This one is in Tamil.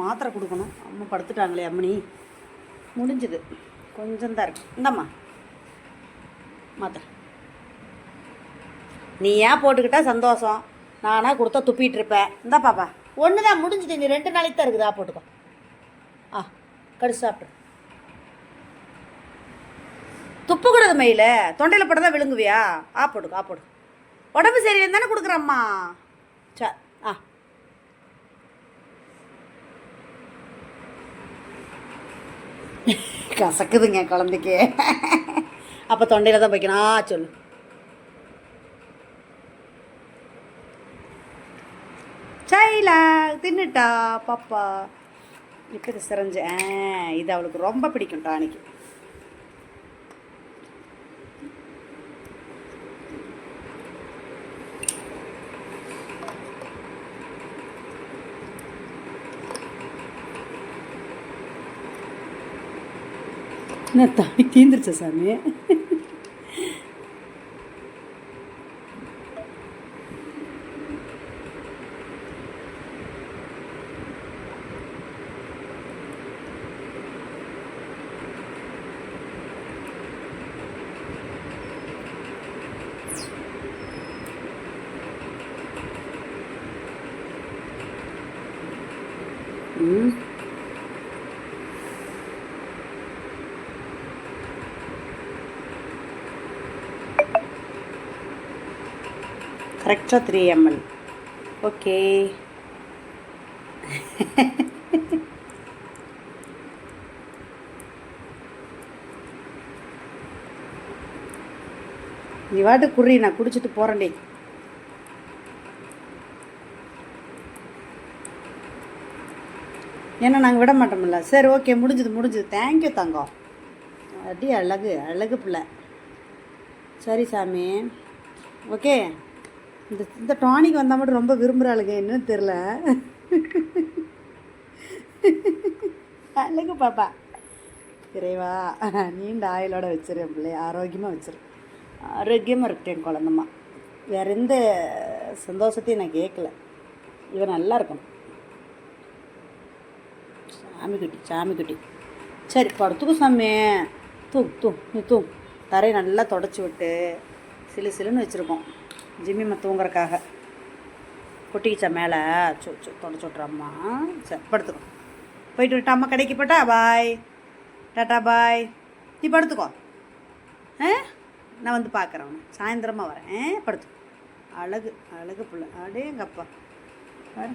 மாத்திரை கொடுக்கணும். அம்மா படுத்துட்டாங்களே அம்மனி முடிஞ்சுது. கொஞ்சம் தான் இருக்கு. இந்தாம்மா. மாத்திரை. நீ ஏன் போட்டுக்கிட்டா? சந்தோஷம். நானாக கொடுத்தா துப்பிட்டு இருப்பேன் இந்தா பாப்பா. ஒன்று தான் முடிஞ்சுது. நீ ரெண்டு நாளைக்கு தான் இருக்குதா. போட்டுக்கோ. ஆ கடிச்சு சாப்பிடு. துப்பக்கூடாது மயில. தொண்டையில் போட்டு தான் விழுங்குவியா? ஆ போட்டுக்கோ. ஆ போடு. உடம்பு சரியில்லைன்னு தானே கொடுக்குறம்மா சரி ஆ. கசக்குதுங்க குழந்தைக்கு. அப்போ தொண்டையில் தான் வைக்கணும் ஆ சொல்லு. சைலா தின்னுட்டா பாப்பா. இருக்குது சிரஞ்சு. ஆ இது அவளுக்கு ரொம்ப பிடிக்கும் டானிக்கு என்ன டானிக் தீந்துருச்சா சாமி ம் கரெக்டாக த்ரீ எம்எல் ஓகே நீ வாட்டு குறி நான் குடிச்சிட்டு போகிறேன்டே ஏன்னா நாங்கள் விட மாட்டோம்ல. சரி ஓகே முடிஞ்சது முடிஞ்சது. தேங்க்யூ தங்கம். அடி அழகு அழகு பிள்ளை. சரி சாமி. ஓகே இந்த இந்த டானிக் வந்தால் மட்டும் ரொம்ப விரும்புகிறாளுங்க என்னன்னு தெரில அழகு பாப்பா. இறைவா நீண்ட ஆயிலோட வச்சிரு பிள்ளைய. ஆரோக்கியமாக வச்சிரு. ஆரோக்கியமாக இருக்கேன் குழந்தம்மா. வேற எந்த சந்தோஷத்தையும் நான் கேட்கல இவன் நல்லா இருக்கணும். சாமி குட்டி சாமி குட்டி. சரி படுத்துக்கும் சாமி. தூ தூ நீ தூ தரையை நல்லா தொடச்சி விட்டு சிலு சிலுன்னு வச்சுருக்கோம். ஜிம்மிம்மா தூங்குறக்காக கொட்டிக்கிச்சா மேலே சொ சோ தொடச்சி விட்றம்மா சரி படுத்துக்கோ. போயிட்டு விட்டு அம்மா கடைக்கு போட்டா பாய். டாட்டா பாய். நீ படுத்துக்கோ. ஆ? நான் வந்து பார்க்குறேன் உன்னை. சாயந்தரமாக வரேன். படுத்துக்கோ. அழகு அழகு பிள்ளை. அடே எங்கள் அப்பா பாரு.